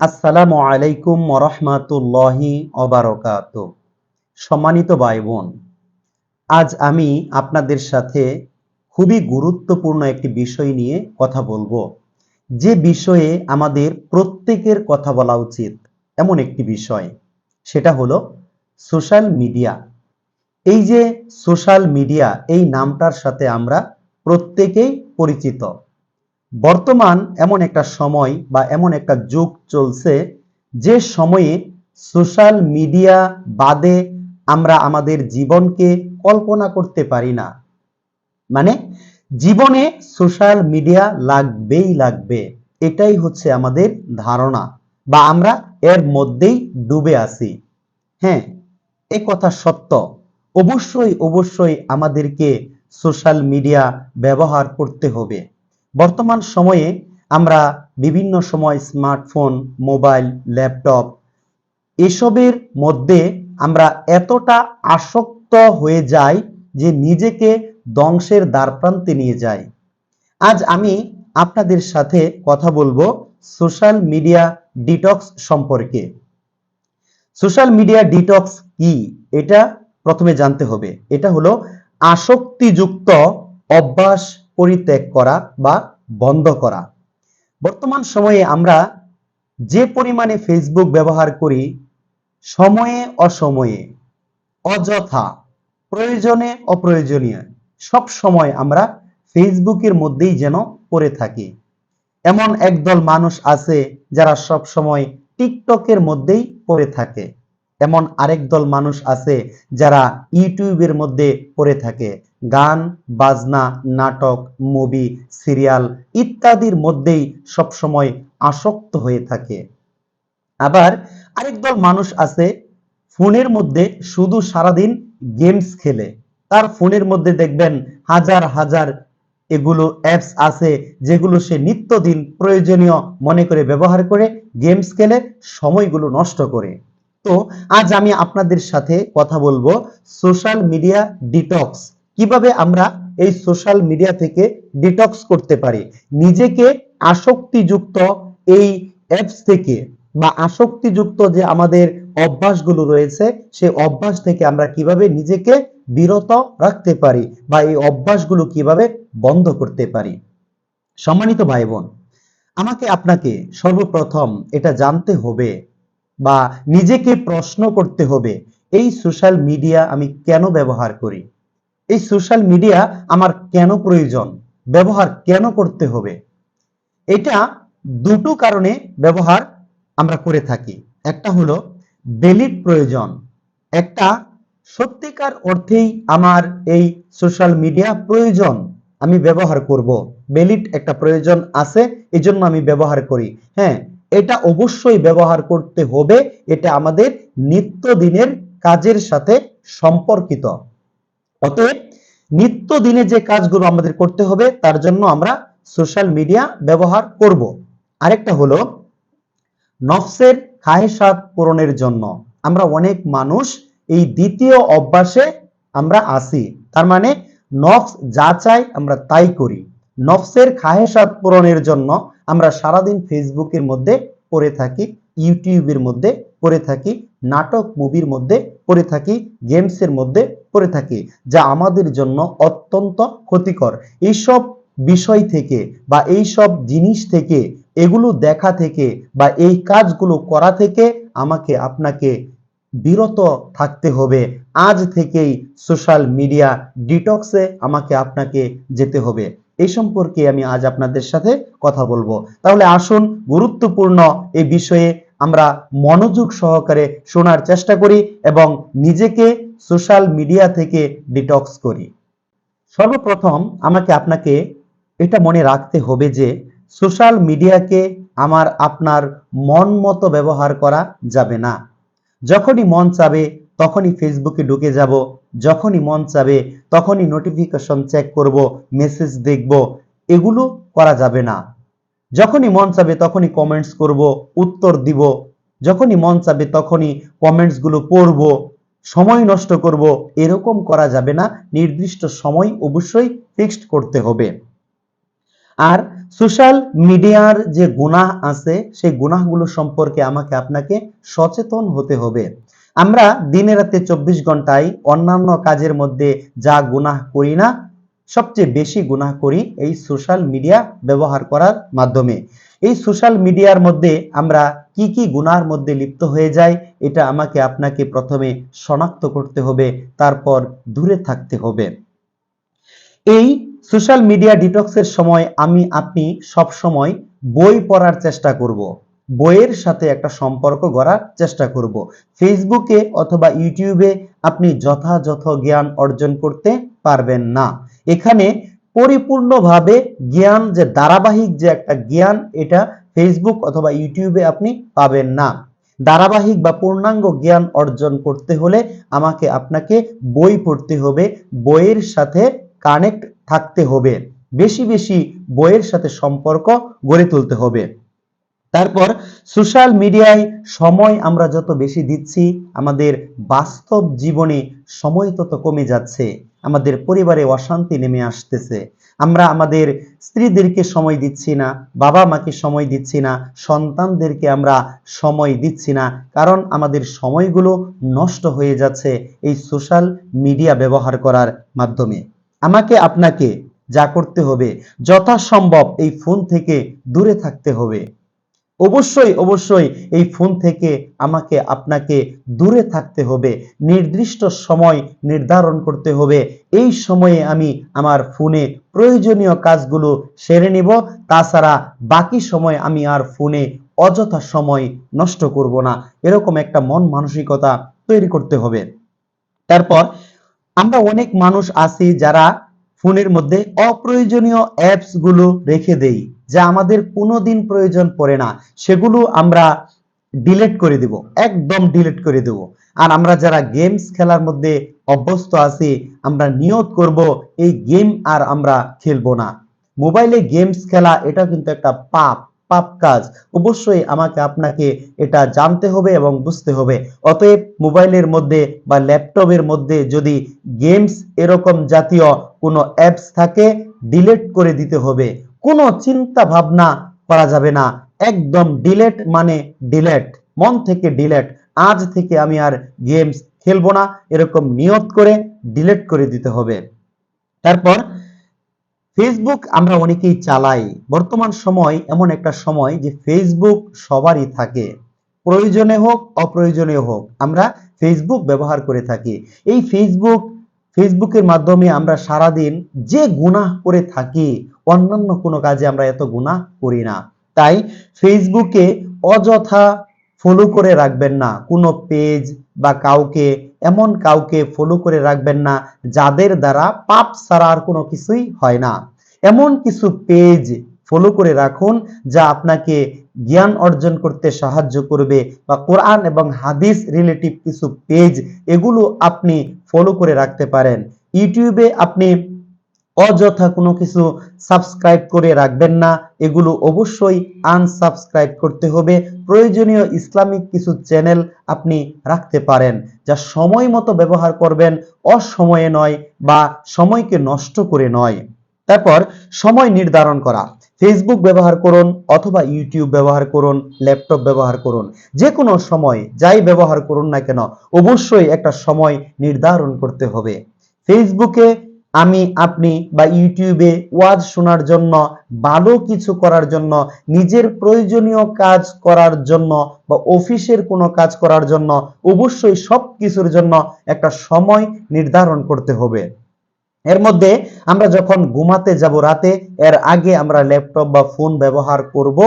আসসালামু আলাইকুম ওরহমাতুল্লাহি অবারকাত সম্মানিত ভাই বোন আজ আমি আপনাদের সাথে খুবই গুরুত্বপূর্ণ একটি বিষয় নিয়ে কথা বলব। যে বিষয়ে আমাদের প্রত্যেকের কথা বলা উচিত এমন একটি বিষয়, সেটা হলো সোশ্যাল মিডিয়া। এই যে সোশ্যাল মিডিয়া, এই নামটার সাথে আমরা প্রত্যেকেই পরিচিত। বর্তমান এমন একটা সময় বা এমন একটা যুগ চলছে যে সময়ে সোশ্যাল মিডিয়া বাদে আমরা আমাদের জীবনকে কল্পনা করতে পারি না। মানে জীবনে সোশ্যাল মিডিয়া লাগবেই লাগবে, এটাই হচ্ছে আমাদের ধারণা বা আমরা এর মধ্যেই ডুবে আছি। হ্যাঁ এ কথা সত্য। অবশ্যই অবশ্যই আমাদেরকে সোশ্যাল মিডিয়া ব্যবহার করতে হবে। বর্তমান সময়ে আমরা বিভিন্ন সময় স্মার্টফোন মোবাইল ল্যাপটপ এসবের মধ্যে আমরা এতটা আসক্ত হয়ে যাই যে নিজেকে ধ্বংসের দ্বারপ্রান্তে নিয়ে যাই। আজ আমি আপনাদের সাথে কথা বলব সোশ্যাল মিডিয়া ডিটক্স সম্পর্কে। সোশ্যাল মিডিয়া ডিটক্স কি? এটা প্রথমে জানতে হবে। এটা হলো আসক্তিযুক্ত অভ্যাস পরিত্যাগ করা বা বন্ধ করা। বর্তমান সময়ে আমরা যে পরিমাণে ফেসবুক ব্যবহার করি, সময়ে অসময়ে, অযথা, প্রয়োজনে অপ্রয়োজনীয়, সব সময় আমরা ফেসবুকের মধ্যেই যেন পড়ে থাকি। এমন একদল মানুষ আছে যারা সব সময় টিকটকের মধ্যেই পড়ে থাকে। এমন আরেক দল মানুষ আছে যারা ইউটিউবের মধ্যে পড়ে থাকে। গান, বাজনা, নাটক, মুভি, সিরিয়াল ইত্যাদির মধ্যেই সবসময় আসক্ত হয়ে থাকে। আবার আরেক দল মানুষ আছে, ফোনের মধ্যে শুধু সারাদিন গেমস খেলে। তার ফোনের মধ্যে দেখবেন হাজার হাজার এগুলো অ্যাপস আছে, যেগুলো সে নিত্যদিন প্রয়োজনীয় মনে করে ব্যবহার করে গেমস খেলে সময়গুলো নষ্ট করে। তো আজ আমি আপনাদের সাথে কথা বলব সোশ্যাল মিডিয়া ডিটক্স কীভাবে আমরা এই সোশ্যাল মিডিয়া থেকে ডিটক্স করতে পারি? নিজেকে আসক্তিযুক্ত এই অ্যাপস থেকে বা আসক্তিযুক্ত যে আমাদের অভ্যাসগুলো রয়েছে, সেই অভ্যাস থেকে আমরা কীভাবে নিজেকে বিরত রাখতে পারি বা এই অভ্যাসগুলো কীভাবে বন্ধ করতে পারি? সম্মানিত ভাই বোন আমাকে আপনাকে সর্বপ্রথম এটা জানতে হবে বা নিজেকে প্রশ্ন করতে হবে, এই সোশ্যাল মিডিয়া আমি কেন ব্যবহার করি? এই সোশ্যাল মিডিয়া আমার কেন প্রয়োজন? ব্যবহার কেন করতে হবে? এটা দুটো কারণে ব্যবহার আমরা করে থাকি। একটা হলো বেলিট প্রয়োজন। একটা, সত্যিকার অর্থেই আমার এই সোশ্যাল মিডিয়া প্রয়োজন, আমি ব্যবহার করব। বেলিট একটা প্রয়োজন আছে, এজন্য আমি ব্যবহার করি। হ্যাঁ এটা অবশ্যই ব্যবহার করতে হবে, এটা আমাদের নিত্যদিনের কাজের সাথে সম্পর্কিত। অতএব নিত্যদিনে যে কাজগুলো আমাদের করতে হবে, তার জন্য আমরা সোশ্যাল মিডিয়া ব্যবহার করব। আরেকটা হলো, নফসের খাহেসাত পূরণের জন্য। আমরা অনেক মানুষ এই দ্বিতীয় অভ্যাসে আমরা আসি তার মানে নফস যা চাই আমরা তাই করি। নফসের খাহেসাত পূরণের জন্য আমরা সারাদিন ফেসবুকের মধ্যে পড়ে থাকি, ইউটিউবের মধ্যে পড়ে থাকি, নাটক মুভির মধ্যে পড়ে থাকি, গেমসের মধ্যে পড়ে থাকি, যা আমাদের জন্য অত্যন্ত ক্ষতিকর। এইসব বিষয় থেকে বা এই সব জিনিস থেকে, এগুলো দেখা থেকে বা এই কাজগুলো করা থেকে আমাকে আপনাকে বিরত থাকতে হবে। আজ থেকেই সোশ্যাল মিডিয়া ডিটক্সে আমাকে আপনাকে যেতে হবে। এই সম্পর্কে আমি আজ আপনাদের সাথে কথা বলব। তাহলে আসুন, গুরুত্বপূর্ণ এই বিষয়ে আমরা মনোযোগ সহকারে শোনার চেষ্টা করি এবং নিজেকে সোশ্যাল মিডিয়া থেকে ডিটক্স করি। সর্বপ্রথম আমাকে আপনাকে এটা মনে রাখতে হবে যে সোশ্যাল মিডিয়াকে আমার আপনার মন মতো ব্যবহার করা যাবে না। যখনই মন চাবে তখনই ফেসবুকে ঢুকে যাব, যখনই মন চাবে তখনই নোটিফিকেশন চেক করব মেসেজ দেখব, এগুলো করা যাবে না। যখনই মন চাবে তখনই কমেন্টস করব, উত্তর দিব। যখনই মন চাবে তখনই কমেন্টসগুলো পড়ব, সময় নষ্ট করব, এরকম করা যাবে না। নির্দিষ্ট সময় অবশ্যই ফিক্সড করতে হবে। আর সোশ্যাল মিডিয়ার যে গুনাহ আছে, সেই গুনাহগুলো সম্পর্কে আমাকে আপনাকে সচেতন হতে হবে। আমরা দিনে রাতে চব্বিশ ঘন্টায় অন্যান্য কাজের মধ্যে যা গুনাহ করি না সবচেয়ে বেশি গুনাহ করি এই সোশ্যাল মিডিয়া ব্যবহার করার মাধ্যমে। এই সোশ্যাল মিডিয়ার মধ্যে আমরা কি কি গুনার মধ্যে লিপ্ত হয়ে যাই, এটা আমাকে আপনাকে প্রথমে শনাক্ত করতে হবে, তারপর দূরে থাকতে হবে। এই সোশ্যাল মিডিয়া ডিটক্সের সময় আমি, আপনি সব সময় বই পড়ার চেষ্টা করব। বইয়ের সাথে একটা সম্পর্ক গড়ার চেষ্টা করব। ফেসবুকে অথবা ইউটিউবে আপনি যথাযথ জ্ঞান অর্জন করতে পারবেন না। এখানে পরিপূর্ণভাবে জ্ঞান যে ধারাবাহিক যে একটা জ্ঞান, এটা ফেসবুক অথবা ইউটিউবে আপনি পাবেন না। ধারাবাহিক বা পূর্ণাঙ্গ জ্ঞান অর্জন করতে হলে আমাকে আপনাকে বই পড়তে হবে, বইয়ের সাথে কানেক্ট থাকতে হবে। বেশি বেশি বইয়ের সাথে সম্পর্ক গড়ে তুলতে হবে। তারপর সোশ্যাল মিডিয়ায় সময় আমরা যত বেশি দিচ্ছি, আমাদের বাস্তব জীবনে সময় তত কমে যাচ্ছে। আমাদের পরিবারে অশান্তি নেমে আসতেছে। আমরা আমাদের স্ত্রীদেরকে সময় দিচ্ছি না, বাবা মাকে সময় দিচ্ছি না, সন্তানদেরকে আমরা সময় দিচ্ছি না, কারণ আমাদের সময়গুলো নষ্ট হয়ে যাচ্ছে এই সোশ্যাল মিডিয়া ব্যবহার করার মাধ্যমে। আমাকে, আপনাকে যা করতে হবে, যথাসম্ভব এই ফোন থেকে দূরে থাকতে হবে। অবশ্যই অবশ্যই এই ফোন থেকে আমাকে আপনাকে দূরে থাকতে হবে, নির্দিষ্ট সময় নির্ধারণ করতে হবে। এই সময়ে আমি আমার ফোনে প্রয়োজনীয় কাজগুলো সেরে নিব, তাছাড়া বাকি সময় আমি আর ফোনে অযথা সময় নষ্ট করব না। এরকম একটা মন মানসিকতা তৈরি করতে হবে। তারপর আমরা অনেক মানুষ আছি যারা ফোনের মধ্যে অপ্রয়োজনীয় অ্যাপসগুলো রেখে দেই, যা আমাদের কোনোদিন প্রয়োজন পড়ে না। সেগুলো আমরা ডিলেট করে দেব, একদম ডিলেট করে দেব। আর আমরা যারা গেমস খেলার মধ্যে অভ্যস্ত আছি, আমরা নিয়ত করব এই গেম আর আমরা খেলব না। মোবাইলে গেমস খেলা এটা কিন্তু একটা পাপ। পাপ কাজ। অবশ্যই আমাকে আপনাকে এটা জানতে হবে এবং বুঝতে হবে। অতএব মোবাইলের মধ্যে বা ল্যাপটপের মধ্যে যদি গেমস এরকম জাতীয় কোনো অ্যাপস থাকে, ডিলিট করে দিতে হবে। কোনো চিন্তা ভাবনা করা যাবে না। একদম ডিলেট মানে ডিলেট। মন থেকে ডিলেট। আজ থেকে আমি আর গেমস খেলব না। এরকম নিয়ত করে ডিলেট করে দিতে হবে। তারপর ফেসবুক আমরা অনেকেই চালাই। বর্তমান সময় এমন একটা সময় যে ফেসবুক সবারই থাকে। প্রয়োজনে হোক অপ্রয়োজনে হোক, আমরা ফেসবুক ব্যবহার করে থাকি। এই ফেসবুক ফেসবুকের মাধ্যমে আমরা সারাদিন যে গুনাহ করে থাকি, অন্যান্য কোনো কাজে আমরা এত গুনাহ করি না। তাই ফেসবুকে অযথা ফলো করে রাখবেন না। কোনো পেজ বা কাউকে এমন কাউকে ফলো করে রাখবেন না, যাদের দ্বারা পাপ ছাড়া আর কোনো কিছুই হয় না। এমন কিছু পেজ ফলো করে রাখুন, যা আপনাকে জ্ঞান অর্জন করতে সাহায্য করবে বা কোরআন এবং হাদিস রিলেটিভ কিছু পেজ এগুলো আপনি ফলো করে রাখতে পারেন। ইউটিউবে আপনি অযথা কোনো কিছু সাবস্ক্রাইব করে রাখবেন না। এগুলো অবশ্যই আনসাবস্ক্রাইব করতে হবে। প্রয়োজনীয় ইসলামিক কিছু চ্যানেল আপনি রাখতে পারেন, যা সময় মতো ব্যবহার করবেন, অসময়ে নয় বা সময়কে নষ্ট করে নয়। তারপর সময় নির্ধারণ করা। ফেসবুক ব্যবহার করুন অথবা ইউটিউব ব্যবহার করুন ল্যাপটপ ব্যবহার করুন। যে কোনো সময়, যাই ব্যবহার করুন না কেন, অবশ্যই একটা সময় নির্ধারণ করতে হবে। ফেসবুকে আমি, আপনি বা ইউটিউবে ওয়াজ শোনার জন্য, ভালো কিছু করার জন্য, নিজের প্রয়োজনীয় কাজ করার জন্য বা অফিসের কোনো কাজ করার জন্য, অবশ্যই সব কিছুর জন্য একটা সময় নির্ধারণ করতে হবে। এর মধ্যে আমরা যখন ঘুমাতে যাব রাতে, এর আগে আমরা ল্যাপটপ বা ফোন ব্যবহার করব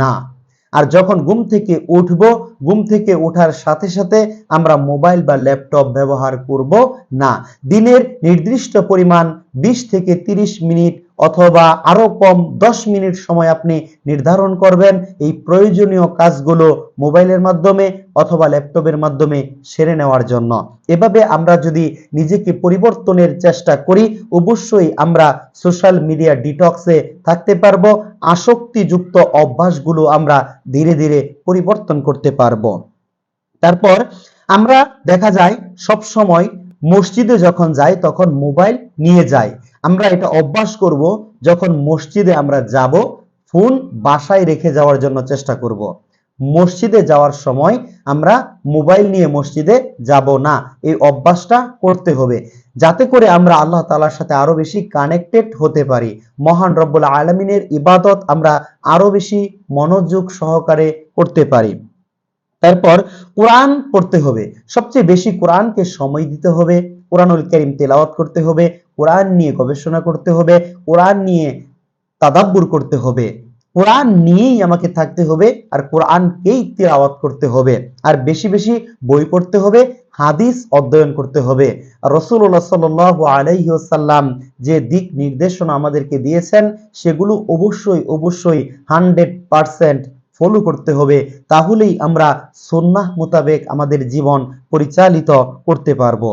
না। আর যখন ঘুম থেকে উঠব, ঘুম থেকে ওঠার সাথে সাথে আমরা মোবাইল বা ল্যাপটপ ব্যবহার করব না। দিনের নির্দিষ্ট পরিমাণ বিশ থেকে তিরিশ মিনিট অথবা আরও কম দশ মিনিট সময় আপনি নির্ধারণ করবেন এই প্রয়োজনীয় কাজগুলো মোবাইলের মাধ্যমে অথবা ল্যাপটপের মাধ্যমে সেরে নেওয়ার জন্য। এভাবে আমরা যদি নিজেকে পরিবর্তনের চেষ্টা করি, অবশ্যই আমরা সোশ্যাল মিডিয়া ডিটক্সে থাকতে পারব, আসক্তিযুক্ত অভ্যাসগুলো আমরা ধীরে ধীরে পরিবর্তন করতে পারব। তারপর আমরা দেখা যায় সব সময় মসজিদে যখন যাই, তখন মোবাইল নিয়ে যাই। আমরা এটা অভ্যাস করব যখন মসজিদে আমরা যাব, ফোন বাসায় রেখে যাওয়ার জন্য চেষ্টা করব। মসজিদে যাওয়ার সময় আমরা মোবাইল নিয়ে মসজিদে যাব না। এই অভ্যাসটা করতে হবে। যাতে করে আমরা আল্লাহ তালার সাথে আরও বেশি কানেক্টেড হতে পারি। মহান রব্বুল আলমিনের ইবাদত আমরা আরও বেশি মনোযোগ সহকারে করতে পারি। তারপর কোরআন পড়তে হবে। সবচেয়ে বেশি কোরআনকে সময় দিতে হবে। কোরআনুল করিম তেলাওয়াত করতে হবে, কোরআন নিয়ে গবেষণা করতে হবে, কোরআন নিয়ে তাদাব্বুর করতে হবে। কোরআন নিয়েই আমাকে থাকতে হবে আর কোরআনকেই তেলাওয়াত করতে হবে। আর বেশি বেশি বই পড়তে হবে, হাদিস অধ্যয়ন করতে হবে। রসুল্লাহ সাল্লাহ আলাইসাল্লাম যে দিক নির্দেশনা আমাদেরকে দিয়েছেন, সেগুলো অবশ্যই অবশ্যই হান্ড্রেড পারসেন্ট ফলো করতে হবে। তাহলেই আমরা সন্ন্যাহ মোতাবেক আমাদের জীবন পরিচালিত করতে পারব।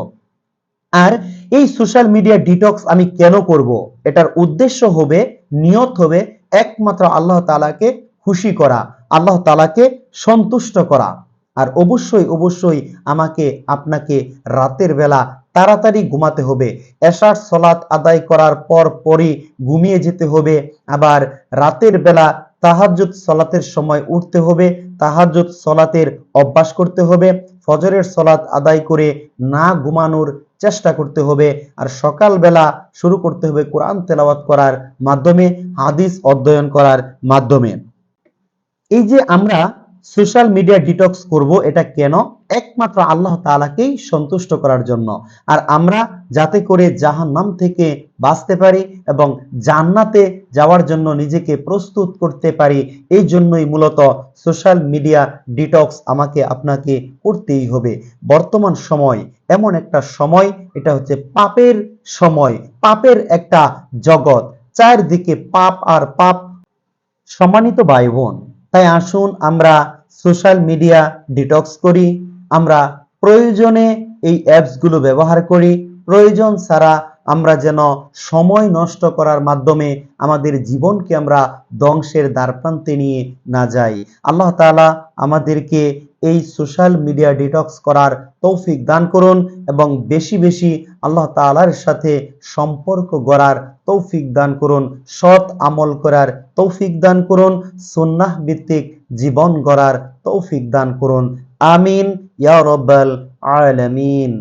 আর এই সোশ্যাল মিডিয়া ডিটক্স আমি কেন করব? এটার উদ্দেশ্য হবে, নিয়ত হবে একমাত্র আল্লাহ তালাকে খুশি করা, আল্লাহ তালাকে সন্তুষ্ট করা। আর অবশ্যই অবশ্যই আমাকে, আপনাকে রাতের বেলা তাড়াতাড়ি ঘুমাতে হবে। এশার সলাৎ আদায় করার পর পরই ঘুমিয়ে যেতে হবে। আবার রাতের বেলা তাহাজ্জুদ সলাতের সময় উঠতে হবে। তাহাজ্জুদ সলাতের অভ্যাস করতে হবে। ফজরের সলাৎ আদায় করে না ঘুমানোর চেষ্টা করতে হবে আর সকালবেলা শুরু করতে হবে কোরআন তেলাওয়াত করার মাধ্যমে, হাদিস অধ্যয়ন করার মাধ্যমে। এই যে আমরা সোশ্যাল মিডিয়া ডিটক্স করব এটা কেন? একমাত্র আল্লাহ তাআলাকেই সন্তুষ্ট করার জন্য। আর আমরা যাতে করে জাহান্নাম থেকে বাঁচতে পারি এবং জান্নাতে যাওয়ার জন্য নিজেকে প্রস্তুত করতে পারি, এই জন্যই মূলত সোশ্যাল মিডিয়া ডিটক্স আমাকে আপনাকে করতেই হবে। বর্তমান সময় এমন একটা সময়, এটা হচ্ছে পাপের সময়, পাপের একটা জগৎ। চারদিকে পাপ আর পাপ সম্মানিত ভাই বোন তাই আসুন আমরা সোশ্যাল মিডিয়া ডিটক্স করি, আমরা প্রয়োজনে এই অ্যাপসগুলো ব্যবহার করি, প্রয়োজন ছাড়া আমরা যেন সময় নষ্ট করার মাধ্যমে আমাদের জীবনকে আমরা ধ্বংসের দ্বারপ্রান্তে নিয়ে না যাই। আল্লাহ তাআলা আমাদেরকে এই সোশ্যাল মিডিয়া ডিটক্স করার তৌফিক দান করুন এবং বেশি বেশি আল্লাহ তালার সাথে সম্পর্ক গড়ার তৌফিক দান করুন, সৎ আমল করার তৌফিক দান করুন, সুন্নাহ ভিত্তিক জীবন গড়ার তৌফিক দান করুন। আমিন, ইয়া রব্বাল আলামিন।